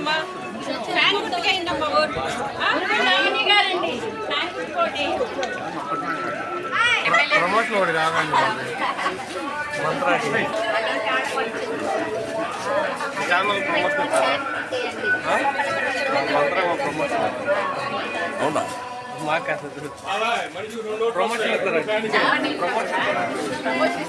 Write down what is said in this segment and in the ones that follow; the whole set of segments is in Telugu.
గుర్తుకేయండమ్మా ఫ్యాన్ గుర్తుకేయండమ్మా ఓటు. ఆ? నాగిని గారండి. ఫ్యాన్ గుర్తుకోండి ప్రమోషన్ ఒకటి కాకండి మంత్రాకి ఛానల్ ప్రమోషన్ మంత్రం ప్రమోషన్. అవునా? మాకు అసలు ప్రమోషన్ ఇస్తారండి ప్రమోషన్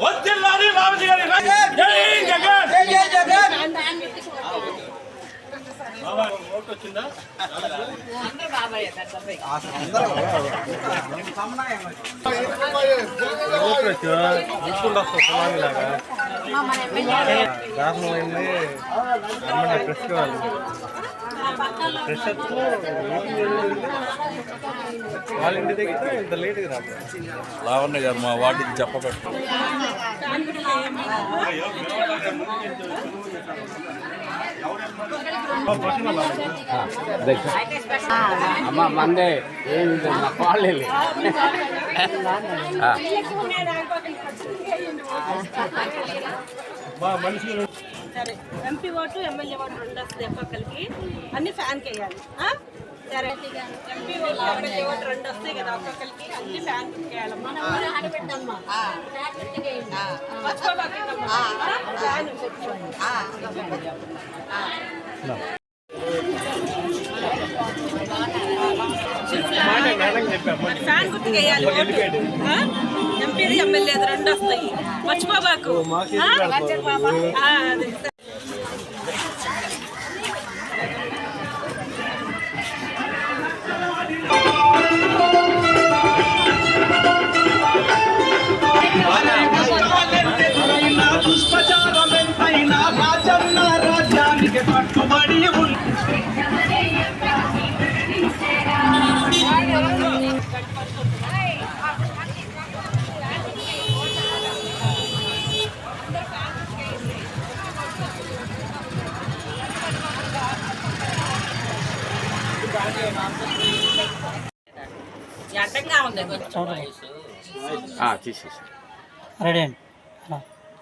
వద్దిల్లాలి రామజీ గారి. జై జగన్! బాబా, ఓటు వచ్చిందా? తీసుకుంటూ వస్తాం సునామీ లాగా దారుణం అయింది ఎమ్మెల్యే ప్రెస్ వాళ్ళు ప్రెస్ వాళ్ళ ఇంటి దగ్గర ఇంత లేట్గా రాదు లావణ్య గారు మా వార్డుకి చెప్పబెట్టు అమ్మ మందే ఏమి వాళ్ళు సరే. ఎంపీ ఓటు ఎమ్మెల్యే ఓటు రెండు వస్తుంది ఒక్కొక్కరికి అన్ని ఫ్యాన్ వేయాలి? సరే. ఎంపీ ఓటు ఎమ్మెల్యే ఓటు రెండు వస్తాయి కదా ఒక్కొక్కరికి అన్ని ఫ్యాన్ వేయాలమ్మా మరి ఫ్యాన్ గుర్తుకు వేయాలి ఓటు? ఎంపీది ఎమ్మెల్యేది రెండు వస్తాయి. మర్చిపోబాకు.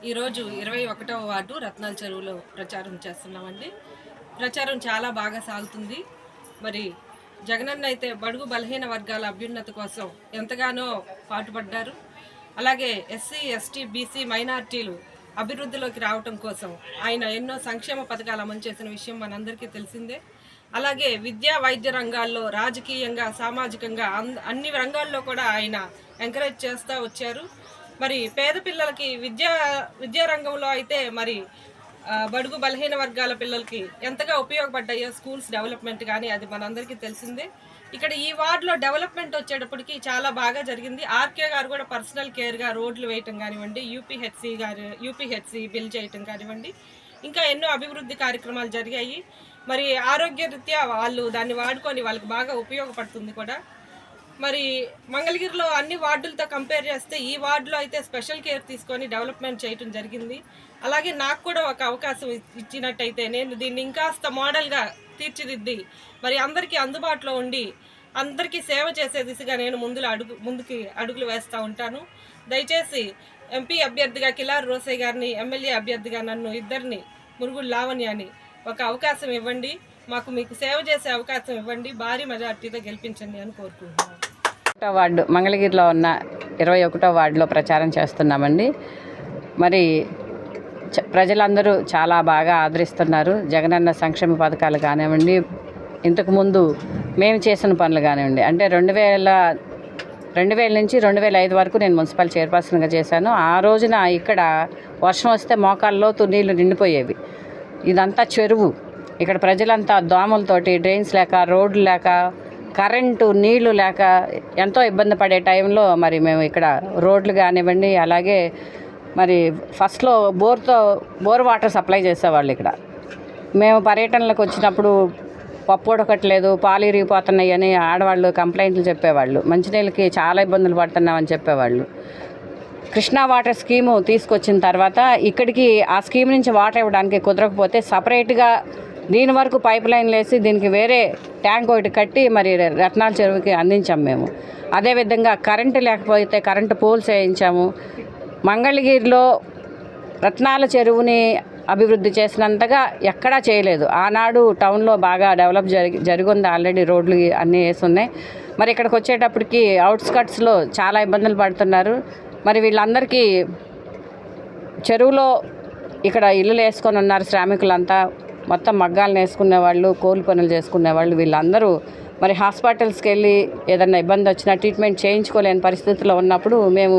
ఈరోజు ఇరవై ఒకటవ వార్డు రత్నాల చెరువులో ప్రచారం చేస్తున్నామండి. ప్రచారం చాలా బాగా సాగుతుంది. మరి జగనన్న అయితే బడుగు బలహీన వర్గాల అభ్యున్నతి కోసం ఎంతగానో పాటుపడ్డారు. అలాగే ఎస్సీ ఎస్టీ బీసీ మైనార్టీలు అభివృద్ధిలోకి రావటం కోసం ఆయన ఎన్నో సంక్షేమ పథకాలు అమలు చేసిన విషయం మనందరికీ తెలిసిందే. అలాగే విద్యా వైద్య రంగాల్లో రాజకీయంగా సామాజికంగా అన్- అన్ని రంగాల్లో కూడా ఆయన ఎంకరేజ్ చేస్తూ వచ్చారు. మరి పేద పిల్లలకి విద్యా విద్యా రంగంలో అయితే మరి బడుగు బలహీన వర్గాల పిల్లలకి ఎంతగా ఉపయోగపడ్డాయో స్కూల్స్ డెవలప్మెంట్ కానీ అది మనందరికీ తెలిసిందే. ఇక్కడ ఈ వార్డులో డెవలప్మెంట్ వచ్చేటప్పటికి చాలా బాగా జరిగింది. ఆర్కే గారు కూడా పర్సనల్ కేర్గా రోడ్లు వేయటం కానివ్వండి యూపీహెచ్సి గారు యూపీహెచ్సి బిల్ చేయటం కానివ్వండి ఇంకా ఎన్నో అభివృద్ధి కార్యక్రమాలు జరిగాయి. మరి ఆరోగ్య రీత్యా వాళ్ళు దాన్ని వాడుకొని వాళ్ళకి బాగా ఉపయోగపడుతుంది కూడా. మరి మంగళగిరిలో అన్ని వార్డులతో కంపేర్ చేస్తే ఈ వార్డులో అయితే స్పెషల్ కేర్ తీసుకొని డెవలప్మెంట్ చేయటం జరిగింది. అలాగే నాకు కూడా ఒక అవకాశం ఇచ్చినట్టయితే నేను దీన్ని ఇంకాస్త మోడల్గా తీర్చిదిద్ది మరి అందరికీ అందుబాటులో ఉండి అందరికీ సేవ చేసే దిశగా నేను ముందులో అడుగు ముందుకి అడుగులు వేస్తూ ఉంటాను. దయచేసి ఎంపీ అభ్యర్థిగా కిలార్ రోసయ్య గారిని ఎమ్మెల్యే అభ్యర్థిగా నన్ను ఇద్దరిని మురుగుడు లావణ్యాన్ని ఒక అవకాశం ఇవ్వండి. మాకు మీకు సేవ చేసే అవకాశం ఇవ్వండి. భారీ మెజార్టీతో గెలిపించండి అని కోరుకుంటున్నాను ఒకటో వార్డు మంగళగిరిలో ఉన్న ఇరవై ఒకటో వార్డులో ప్రచారం చేస్తున్నామండి. మరి చ- ప్రజలందరూ చాలా బాగా ఆదరిస్తున్నారు. జగనన్న సంక్షేమ పథకాలు కానివ్వండి ఇంతకుముందు మేము చేసిన పనులు కానివ్వండి అంటే రెండు వేల రెండు వేల నుంచి రెండు వేల ఐదు వరకు నేను మున్సిపల్ చైర్పర్సన్గా చేశాను. ఆ రోజున ఇక్కడ వర్షం వస్తే మోకాళ్ళలోతు నీళ్ళు నిండిపోయేవి. ఇదంతా చెరువు. ఇక్కడ ప్రజలంతా దోమలతోటి డ్రైన్స్ లేక రోడ్లు లేక కరెంటు నీళ్ళు లేక ఎంతో ఇబ్బంది పడే టైంలో మరి మేము ఇక్కడ రోడ్లు కానివ్వండి అలాగే మరి ఫస్ట్లో బోర్తో బోర్ వాటర్ సప్లై చేసేవాళ్ళు ఇక్కడ. మేము పర్యటనలకు వచ్చినప్పుడు పప్పు ఉడకట్లేదు పాలు ఇరిగిపోతున్నాయి అని ఆడవాళ్ళు కంప్లైంట్లు చెప్పేవాళ్ళు. మంచినీళ్ళకి చాలా ఇబ్బందులు పడుతున్నామని చెప్పేవాళ్ళు. కృష్ణా వాటర్ స్కీము తీసుకొచ్చిన తర్వాత ఇక్కడికి ఆ స్కీమ్ నుంచి వాటర్ ఇవ్వడానికి కుదరకపోతే సపరేట్గా దీని వరకు పైప్ లైన్ వేసి దీనికి వేరే ట్యాంక్ ఒకటి కట్టి మరి రత్నాల చెరువుకి అందించాం మేము. అదేవిధంగా కరెంటు లేకపోతే కరెంటు పోల్స్ వేయించాము. మంగళగిరిలో రత్నాల చెరువుని అభివృద్ధి చేసినంతగా ఎక్కడా చేయలేదు. ఆనాడు టౌన్లో బాగా డెవలప్ జరిగి జరిగింది. ఆల్రెడీ రోడ్లు అన్నీ వేసి ఉన్నాయి మరి ఇక్కడికి వచ్చేటప్పటికి అవుట్స్కట్స్లో చాలా ఇబ్బందులు పడుతున్నారు. మరి వీళ్ళందరికీ చెరువులో ఇక్కడ ఇల్లులు వేసుకొని ఉన్నారు శ్రామికులంతా. మొత్తం మగ్గాలను వేసుకునే వాళ్ళు కోలు పనులు చేసుకునే వాళ్ళు వీళ్ళందరూ. మరి హాస్పిటల్స్కి వెళ్ళి ఏదన్నా ఇబ్బంది వచ్చినా ట్రీట్మెంట్ చేయించుకోలేని పరిస్థితిలో ఉన్నప్పుడు మేము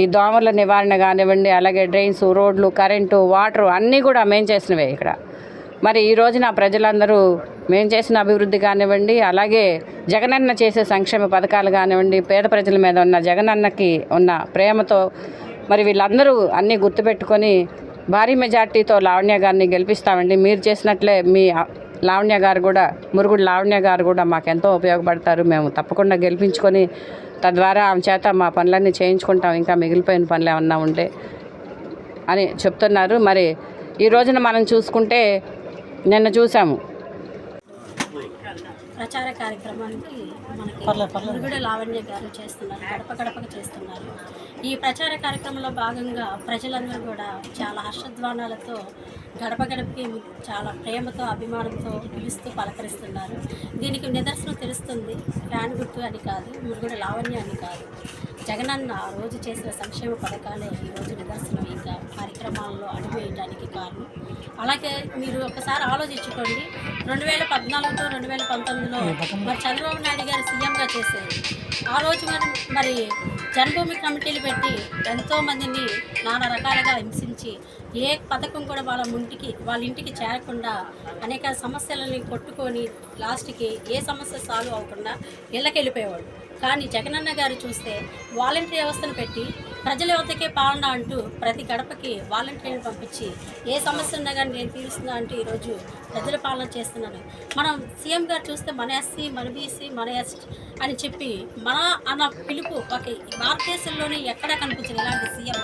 ఈ దోమల నివారణ కానివ్వండి అలాగే డ్రైన్స్ రోడ్లు కరెంటు వాటర్ అన్నీ కూడా మేము చేసినవే ఇక్కడ. మరి ఈ రోజున ప్రజలందరూ మేము చేసిన అభివృద్ధి కానివ్వండి అలాగే జగనన్న చేసే సంక్షేమ పథకాలు కానివ్వండి పేద ప్రజల మీద ఉన్న జగనన్నకి ఉన్న ప్రేమతో మరి వీళ్ళందరూ అన్నీ గుర్తుపెట్టుకొని భారీ మెజార్టీతో లావణ్య గారిని గెలిపిస్తామండి. మీరు చేసినట్లే మీ లావణ్య గారు కూడా మురుగుడు లావణ్య గారు కూడా మాకెంతో ఉపయోగపడతారు. మేము తప్పకుండా గెలిపించుకొని తద్వారా ఆమె చేత మా పనులన్నీ చేయించుకుంటాం ఇంకా మిగిలిపోయిన పనులు ఏమన్నా ఉంటే అని చెప్తున్నారు. మరి ఈ రోజున మనం చూసుకుంటే నిన్న చూసాము. ప్రచార కార్యక్రమానికి మనకి మురుగుడు లావణ్య గారు చేస్తున్నారు గడప గడపకు చేస్తున్నారు. ఈ ప్రచార కార్యక్రమంలో భాగంగా ప్రజలందరూ కూడా చాలా హర్షధ్వానాలతో గడప గడపకి చాలా ప్రేమతో అభిమానంతో పిలుస్తూ పలకరిస్తున్నారు. దీనికి నిదర్శనం తెలుస్తుంది ఫ్యాన్ గుర్తు అని కాదు మురుగుడు లావణ్య అని కాదు. జగనన్న ఆ రోజు చేసిన సంక్షేమ పథకాలే ఈరోజు నిదర్శనం. ఇంకా కార్యక్రమాల్లో అడుగు వేయడానికి కారణం. అలాగే మీరు ఒకసారి ఆలోచించుకోండి. రెండు వేల పద్నాలుగు టు రెండు వేల పంతొమ్మిదిలో మరి చంద్రబాబు నాయుడు గారు సీఎంగా చేశారు. ఆ రోజు మరి మరి జన్మభూమి కమిటీలు పెట్టి ఎంతో మందిని నానా రకాలుగా హింసించి ఏ పథకం కూడా వాళ్ళ ముంటికి వాళ్ళ ఇంటికి చేరకుండా అనేక సమస్యలని కొట్టుకొని లాస్ట్కి ఏ సమస్య సాల్వ్ అవ్వకుండా ఇళ్ళకి వెళ్ళిపోయేవాడు కానీ జగనన్న గారు చూస్తే వాలంటీర్ వ్యవస్థను పెట్టి ప్రజల యువతకే పాలన అంటూ ప్రతి గడపకి వాలంటీర్ని పంపించి ఏ సమస్య ఉన్నా కానీ నేను తీరుస్తున్నా అంటూ ఈరోజు ప్రజల పాలన చేస్తున్నాను మనం సీఎం గారు చూస్తే మన ఎస్సీ మన బీసీ మన ఎస్ట్ అని చెప్పి మన అన్న పిలుపు ఒక భారతదేశంలోనే ఎక్కడా కనిపించింది. ఇలాంటి సీఎం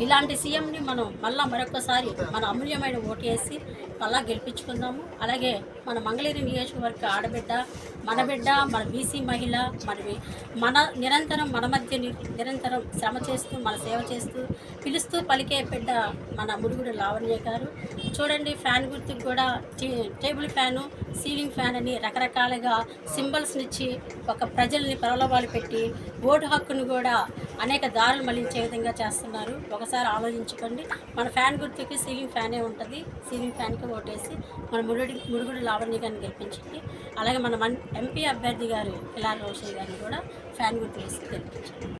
ఇలాంటి సీఎంని మనం మళ్ళీ మరొకసారి మన అమూల్యమైన ఓటు వేసి మళ్ళా గెలిపించుకుందాము. అలాగే మన మంగళగిరి నియోజకవర్గ ఆడబిడ్డ మన బిడ్డ మన బీసీ మహిళ మనవి మన నిరంతరం మన మధ్య నిరంతరం శ్రమ చేస్తూ మన సేవ చేస్తూ పిలుస్తూ పలికే బిడ్డ మన మురుగుడు లావణ్య గారు. చూడండి ఫ్యాన్ గుర్తుకు కూడా టేబుల్ ఫ్యాను సీలింగ్ ఫ్యాన్ అని రకరకాలుగా సింబల్స్ని ఇచ్చి ఒక ప్రజల్ని ప్రలోభాలు పెట్టి ఓటు హక్కును కూడా అనేక దారులు మళ్ళించే విధంగా చేస్తున్నారు. ఒకసారి ఆలోచించుకోండి. మన ఫ్యాన్ గుర్తుకి సీలింగ్ ఫ్యానే ఉంటుంది. సీలింగ్ ఫ్యాన్కి ఓటేసి మన మురుగుడి మురుగుడు లావణ్య గారిని గెలిపించండి. అలాగే మన మన్ ఎంపీ అభ్యర్థి గారు కిలార్ రోషన్ గారిని కూడా ఫ్యాన్ గుర్తు వేసి గెలిపించండి.